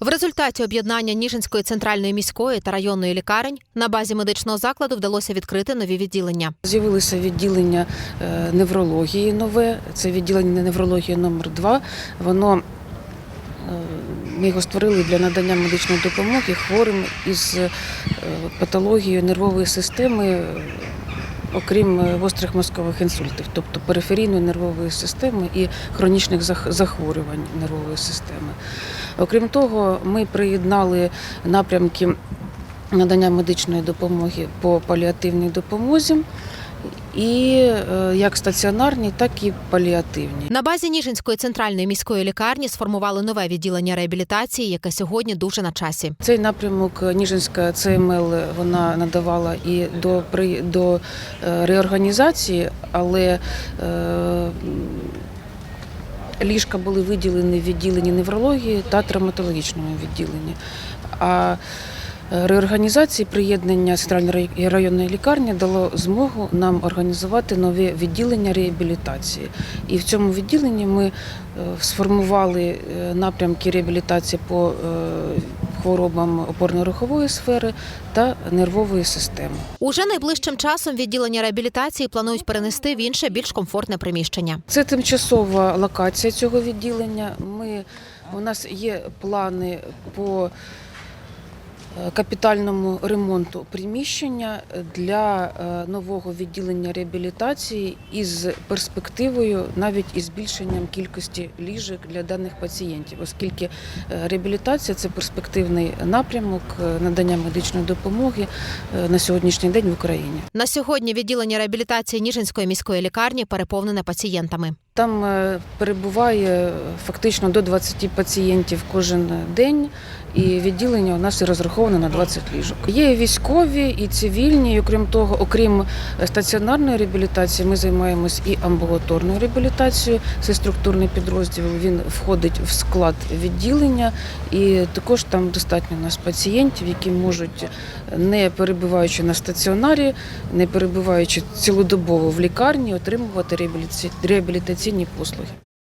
В результаті об'єднання Ніжинської центральної міської та районної лікарень на базі медичного закладу вдалося відкрити нові відділення. З'явилося відділення е, неврології нове. Це відділення неврології номер 2 Воно е, ми його створили для надання медичної допомоги хворим із е, патологією нервової системи, окрім гострих мозкових інсультів, тобто периферійної нервової системи і хронічних зах- захворювань нервової системи. Окрім того, ми приєднали напрямки надання медичної допомоги по паліативній допомозі. І е, як стаціонарні, так і паліативні. На базі Ніжинської центральної міської лікарні сформували нове відділення реабілітації, яке сьогодні дуже на часі. Цей напрямок Ніжинська ЦМЛ вона надавала і до при до е, реорганізації, але е, ліжка були виділені в відділенні неврології та травматологічному відділенні. А е, реорганізації приєднання центральної рай- районної лікарні дало змогу нам організувати нове відділення реабілітації. І в цьому відділенні ми е, сформували е, напрямки реабілітації по хворобам опорно-рухової сфери та нервової системи. Уже найближчим часом відділення реабілітації планують перенести в інше більш комфортне приміщення. Це тимчасова локація цього відділення. Ми, у нас є плани по капітальному ремонту приміщення для е, нового відділення реабілітації із перспективою навіть із збільшенням кількості ліжок для даних пацієнтів, оскільки е, реабілітація це перспективний напрямок е, надання медичної допомоги е, на сьогоднішній день в Україні. На сьогодні відділення реабілітації Ніжинської міської лікарні переповнене пацієнтами. Там е, перебуває фактично до 20 пацієнтів кожен день, і відділення у нас розраховане на 20 ліжок. Є і військові, і цивільні. І окрім того, окрім стаціонарної реабілітації, ми займаємось і амбулаторною реабілітацією. Це структурний підрозділ. Він входить в склад відділення, і також там достатньо у нас пацієнтів, які можуть, не перебуваючи на стаціонарі, не перебуваючи цілодобово в лікарні, отримувати реабілітаці- реабілітаційні послуги.